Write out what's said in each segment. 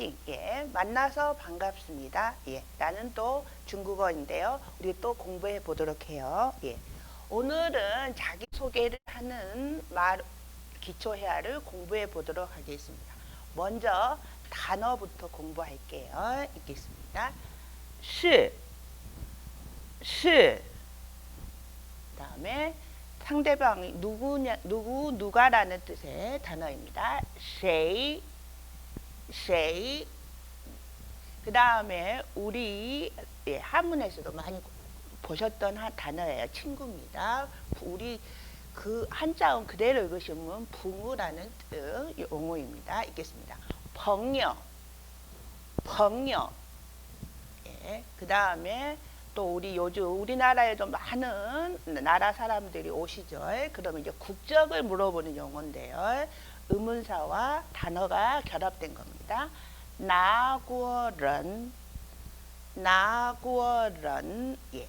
한식 예 만나서 반갑습니다. 예 나는 또 중국어인데요. 우리 또 공부해 보도록 해요. 예. 오늘은 자기 소개를 하는 말 기초 회화를 공부해 보도록 하겠습니다. 먼저 단어부터 공부할게요. 읽겠습니다. 시, 시. 다음에 상대방이 누구냐 누구 누가라는 뜻의 단어입니다. 谁 谁.그 다음에 우리 예, 한문에서도 많이 보셨던 한 단어예요. 친구입니다. 우리 그 한자음 그대로 읽으시면 붕어라는 뜻 용어입니다. 읽겠습니다. 벙여, 벙여. 예, 그 다음에 또 우리 요즘 우리나라에도 많은 나라 사람들이 오시죠. 그러면 이제 국적을 물어보는 용어인데요. 의문사와 단어가 결합된 겁니다. 나구어런, 나구어런, 예.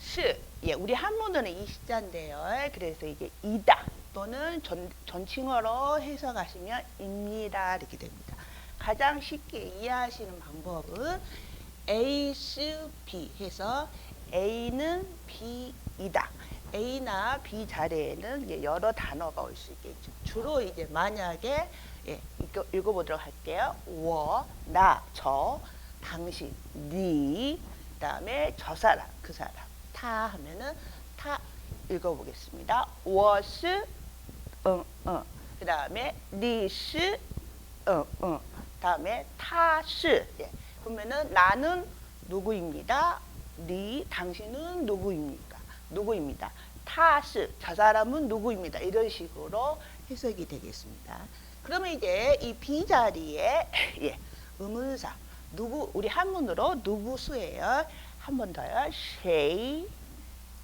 시, 예, 우리 한문어는 이 시자인데요. 그래서 이게 이다 또는 전, 존칭어로 해석하시면 입니다 이렇게 됩니다. 가장 쉽게 이해하시는 방법은 A, C, B 해서 A는 B이다. A나 B 자리에는 여러 단어가 올 수 있겠죠. 주로 이제 만약에 예, 읽어, 보도록 할게요. 워, 나, 저, 당신, 니, 그다음에 저 사람, 그 사람. 타 하면은 타 읽어보겠습니다. 워스, 응, 응. 그다음에 니스, 응, 어, 응. 다음에 타스. 예. 그러면은 나는 누구입니다. 니, 당신은 누구입니다. 누구입니다. 타스 저 사람은 누구입니다. 이런 식으로 해석이 되겠습니다. 그러면 이제 이 B 자리에 예, 의문사 누구 우리 한문으로 누구수예요. 한 번 더요. 쉐이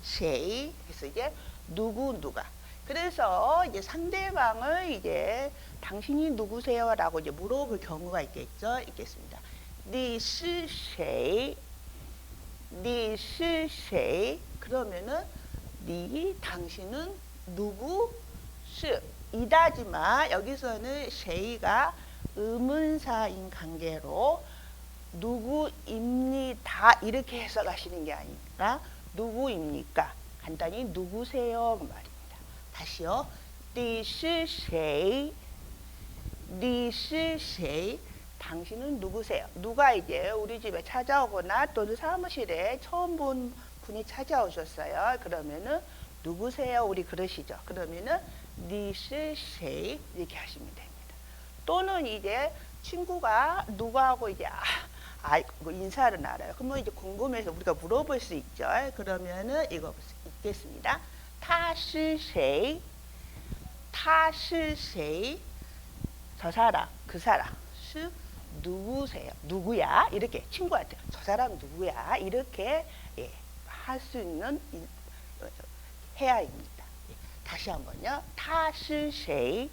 쉐이 해서 이제 누구 누가 그래서 이제 상대방을 이제 당신이 누구세요라고 이제 물어볼 경우가 있겠죠 있겠습니다. 니스 쉐이 니시쉐 그러면은 니 당신은 누구? 시 이다지만 여기서는 쉐이가 의문사인 관계로 누구입니다. 이렇게 해석하시는 게 아니라 누구입니까? 간단히 누구세요? 그 말입니다. 다시요. 니시쉐이. 니시쉐이. 당신은 누구세요? 누가 이제 우리 집에 찾아오거나 또는 사무실에 처음 본 분이 찾아오셨어요. 그러면은 누구세요? 우리 그러시죠. 그러면은 니스세이 이렇게 하시면 됩니다. 또는 이제 친구가 누구하고 이제 아, 아, 인사를 알아요. 그러면 이제 궁금해서 우리가 물어볼 수 있죠. 그러면은 이거 읽겠습니다. 타스세이 타스세이 저 사람 그 사람 누구세요? 누구야? 이렇게 친구한테 저 사람 누구야? 이렇게 예, 할 수 있는 어, 해야 입니다. 예, 다시 한번요. 타스세이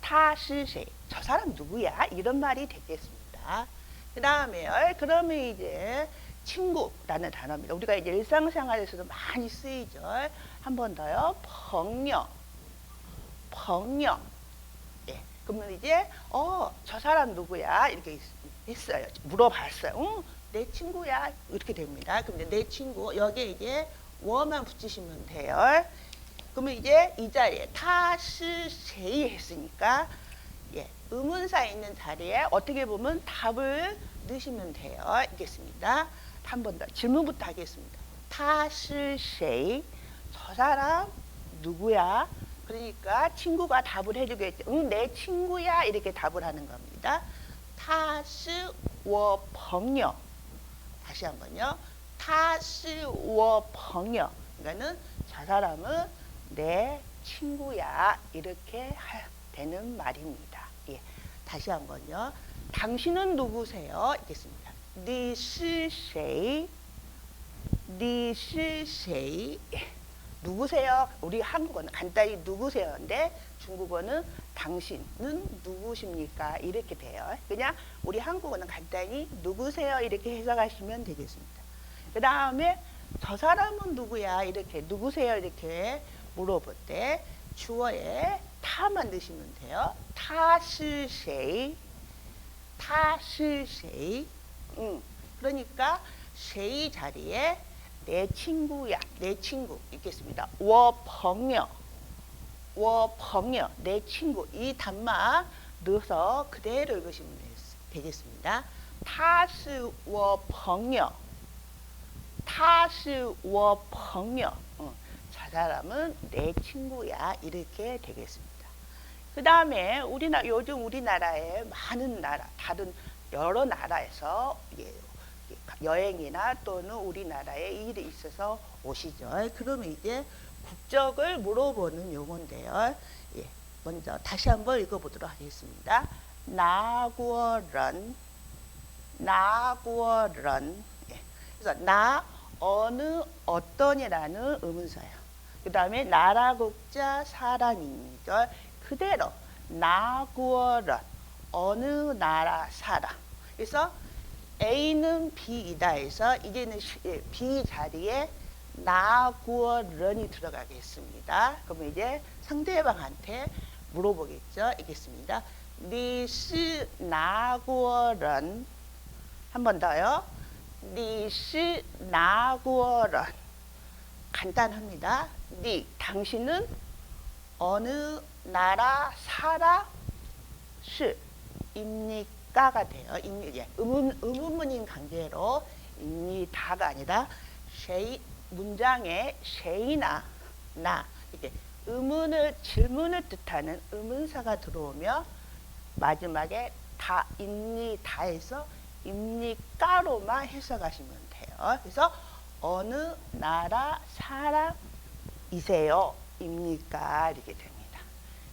타스세이 저 사람 누구야? 이런 말이 되겠습니다. 그 다음에 그러면 이제 친구라는 단어입니다. 우리가 이제 일상생활에서도 많이 쓰이죠. 한 번 더요. 벙영 벙영 예. 그러면 이제 어 저 사람 누구야 이렇게 있- 했어요. 물어봤어요. 응, 내 친구야 이렇게 됩니다. 그럼 이제 내 친구 여기에 이제 워만 붙이시면 돼요. 그러면 이제 이 자리에 타시세이 했으니까 예, 의문사 있는 자리에 어떻게 보면 답을 넣으시면 돼요. 있겠습니다. 한 번 더 질문부터 하겠습니다. 타시세이 저 사람 누구야? 그러니까 친구가 답을 해주겠죠. 응, 내 친구야 이렇게 답을 하는 겁니다. 타스 워 펑여. 다시 한번요. 타스 워 펑여. 그러니까는 저 사람은 내 친구야 이렇게 되는 말입니다. 예. 다시 한번요. 당신은 누구세요? 있겠습니다. 니스 세이 니스 세이 누구세요? 우리 한국어는 간단히 누구세요인데 중국어는 당신은 누구십니까? 이렇게 돼요. 그냥 우리 한국어는 간단히 누구세요? 이렇게 해석하시면 되겠습니다. 그 다음에 저 사람은 누구야? 이렇게 누구세요? 이렇게 물어볼 때 주어에 타 만드시면 돼요. 타시세이 타시세이 응. 음, 그러니까 세이 자리에 내 친구야, 내 친구 있겠습니다. 워벙여, 워벙여, 내 친구 이 단마 넣어서 그대로 읽으시면 되겠습니다. 타스워벙여, 타스워벙여. 어, 저 사람은 내 친구야 이렇게 되겠습니다. 그 다음에 우리나 요즘 우리나라의 많은 나라, 다른 여러 나라에서 예, 여행이나 또는 우리나라에 일이 있어서 오시죠. 그러면 이제 국적을 물어보는 용어인데요. 예, 먼저 다시 한번 읽어보도록 하겠습니다. 나구어런, 나구어런. 예, 그래서 나 어느 어떤이라는 의문사예요. 그 다음에 나라 국자 사람입니다. 그대로 나구어런 어느 나라 사람. 그래서 A는 B이다 해서 이제는 예, B 자리에 나, 구어, 런이 들어가겠습니다. 그러면 이제 상대방한테 물어보겠죠. 이겠습니다. 니스 나구어 런. 한 번 더요. 니스 나구어 런. 간단합니다. 니, 당신은 어느 나라 사람? 시입니까? 가 돼요. 입니 예. 의문 의문문인 관계로 입니다가 아니라 쉐이 문장에 쉐이나 나 이게 의문을 질문을 뜻하는 의문사가 들어오며 마지막에 다 입니다에서 입니까로만 해석하시면 돼요. 그래서 어느 나라 사람이세요? 입니까? 이렇게 됩니다.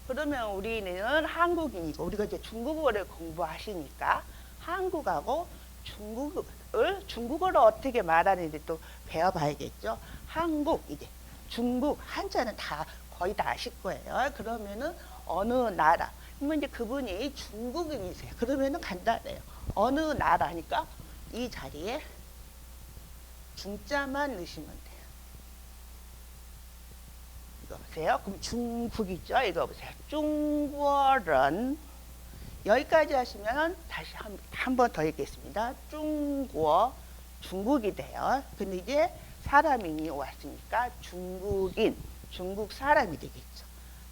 그러면 우리는 한국인이고 우리가 이제 중국어를 공부하시니까 한국하고 중국을 중국어로 어떻게 말하는지 또 배워봐야겠죠. 한국 이제 중국 한자는 다 거의 다 아실 거예요. 그러면은 어느 나라 그러면 이제 그분이 중국인이세요. 그러면은 간단해요. 어느 나라니까 이 자리에 중자만 넣으시면 돼요. 이거 보세요. 그럼 중국이죠. 이거 보세요. 중국은 여기까지 하시면 다시 한번더 읽겠습니다. 중국 중국이 돼요. 근데 이제 사람이 왔으니까 중국인 중국 사람이 되겠죠.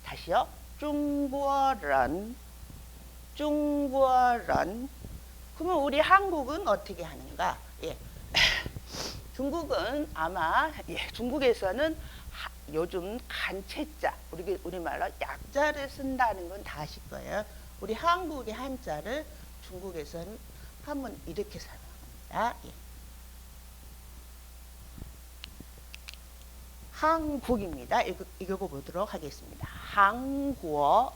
다시요. 중국은 중국은 그러면 우리 한국은 어떻게 하는가? 예. 중국은 아마 예, 중국에서는 하, 요즘 간체자 우리 우리말로 약자를 쓴다는 건 다 아실 거예요. 우리 한국의 한자를 중국에서는 한번 이렇게 사용합니다. 예. 한국입니다. 읽어, 읽어보도록 하겠습니다. 한국,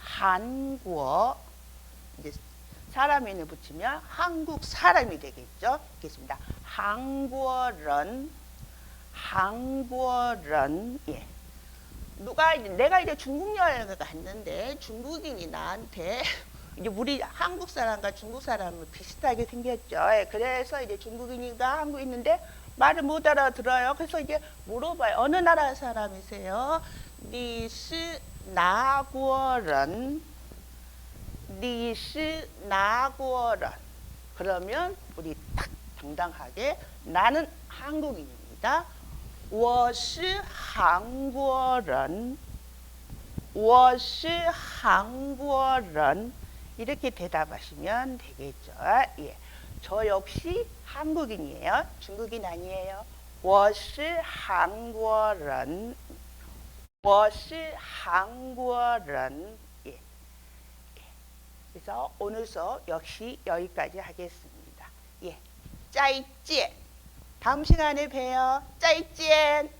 한국 이제 사람인을 붙이면 한국 사람이 되겠죠. 읽겠습니다. 한국은 한국은 예. 누가 이제 내가 이제 중국 여행을 갔는데 중국인이 나한테 이제 우리 한국 사람과 중국 사람은 비슷하게 생겼죠. 예, 그래서 이제 중국인이가 한국에 있는데 말을 못 알아들어요. 그래서 이제 물어봐요. 어느 나라 사람이세요? 니스 나고런 니스 나고런 그러면 우리 딱 당당하게 나는 한국인입니다. 我是韩国人.我是韩国人. 이렇게 대답하시면 되겠죠. 예. 저 역시 한국인이에요. 중국인 아니에요. 我是韩国人.我是韩国人. 예. 예. 그래서 오늘 수업 역시 여기까지 하겠습니다. 예. 再见. 다음 시간에 봬요. 再见.